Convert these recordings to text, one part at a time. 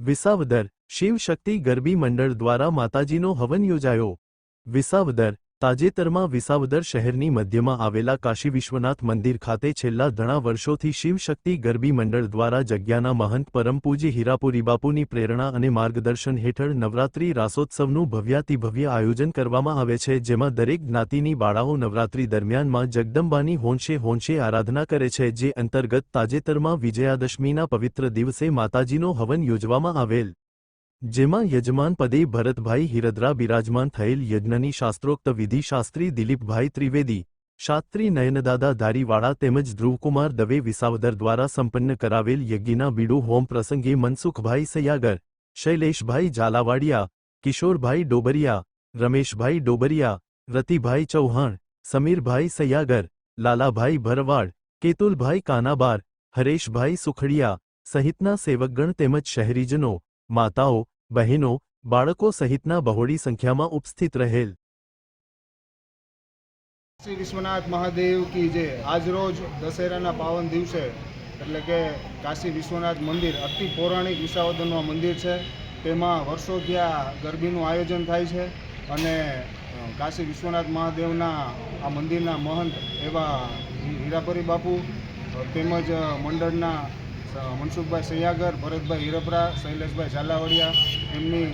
વિસાવદર શિવ શક્તિ ગરબી મંડળ દ્વારા માતાજીનો હવન યોજાયો. વિસાવદર તાજેતરમાં વિસાવદર શહેરની મધ્યમાં આવેલા કાશી વિશ્વનાથ મંદિર ખાતે છેલ્લા ઘણા વર્ષોથી શિવશક્તિ ગરબી મંડળ દ્વારા જગ્યાના મહંત પરમ પૂજ્ય હીરાપુરી બાપુની પ્રેરણા અને માર્ગદર્શન હેઠળ નવરાત્રી રાસોત્સવનું ભવ્યાતિભવ્ય આયોજન કરવામાં આવે છે, જેમાં દરેક જ્ઞાતિની બાળાઓ નવરાત્રી દરમિયાનમાં જગદંબાની હોંશે હોંશે આરાધના કરે છે, જે અંતર્ગત તાજેતરમાં વિજયાદશમીના પવિત્ર દિવસે માતાજીનો હવન યોજવામાં આવેલ. જેમાં યજમાન પદે ભરતભાઈ હિરદ્રા બિરાજમાન થયેલ યજ્ઞની શાસ્ત્રોક્ત વિધિ શાસ્ત્રી દિલીપભાઈ ત્રિવેદી, શાસ્ત્રી નયનદાદા ધારીવાળા તેમજ ધ્રુવકુમાર દવે વિસાવદર દ્વારા સંપન્ન કરાવેલ યજ્ઞના બીડુ હોમ પ્રસંગે મનસુખભાઈ સયાગર, શૈલેષભાઈ ઝાલાવાડિયા, કિશોરભાઈ ડોબરિયા, રમેશભાઈ ડોબરિયા, રતિભાઈ ચૌહાણ, સમીરભાઈ સયાગર, લાલાભાઈ ભરવાડ, કેતુલભાઈ કાનાબાર, હરેશભાઈ સુખડિયા સહિતના સેવકગણ તેમજ શહેરીજનો, માતાઓ બહેનો બાળકો સહિતના બહોળી સંખ્યામાં ઉપસ્થિત રહેલ. શ્રી વિશ્વનાથ મહાદેવ કી જે આજ રોજ દશેરાના પાવન દિવસે, એટલે કે કાશી વિશ્વનાથ મંદિર અતિ પૌરાણિક વિસાવદનનું મંદિર છે. તેમાં વર્ષોથી આ ગરબીનું આયોજન થાય છે અને કાશી વિશ્વનાથ મહાદેવના આ મંદિરના મહંત એવા હીરાપરી બાપુ તેમજ મંડળના મનસુખભાઈ સૈયાગર, ભરતભાઈ હિરપરા શૈલેષભાઈ ઝાલાવડિયા એમની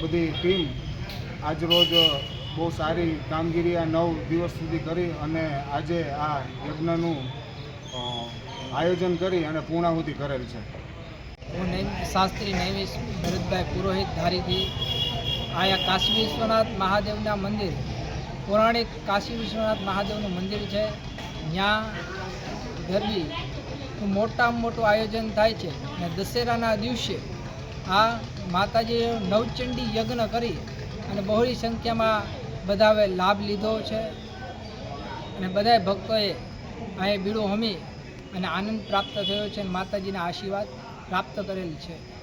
બધી ટીમ આજરોજ બહુ સારી કામગીરી આ નવ દિવસ સુધી કરી અને આજે આ યજ્ઞનું આયોજન કરી અને પૂર્ણાહુતિ કરેલ છે. હું શાસ્ત્રી નૈમિષ ભરતભાઈ પુરોહિત ધારીથી આયા કાશી વિશ્વનાથ મહાદેવના મંદિર. પૌરાણિક કાશી વિશ્વનાથ મહાદેવનું મંદિર છે. ત્યાં મોટામાં મોટું આયોજન થાય છે અને દશેરાના દિવસે આ માતાજીએ નવચંડી યજ્ઞ કરી અને બહોળી સંખ્યામાં બધાએ લાભ લીધો છે. અને બધા ભક્તોએ અહીં બીડું હોમી અને આનંદ પ્રાપ્ત થયો છે અને માતાજીના આશીર્વાદ પ્રાપ્ત કરેલ છે.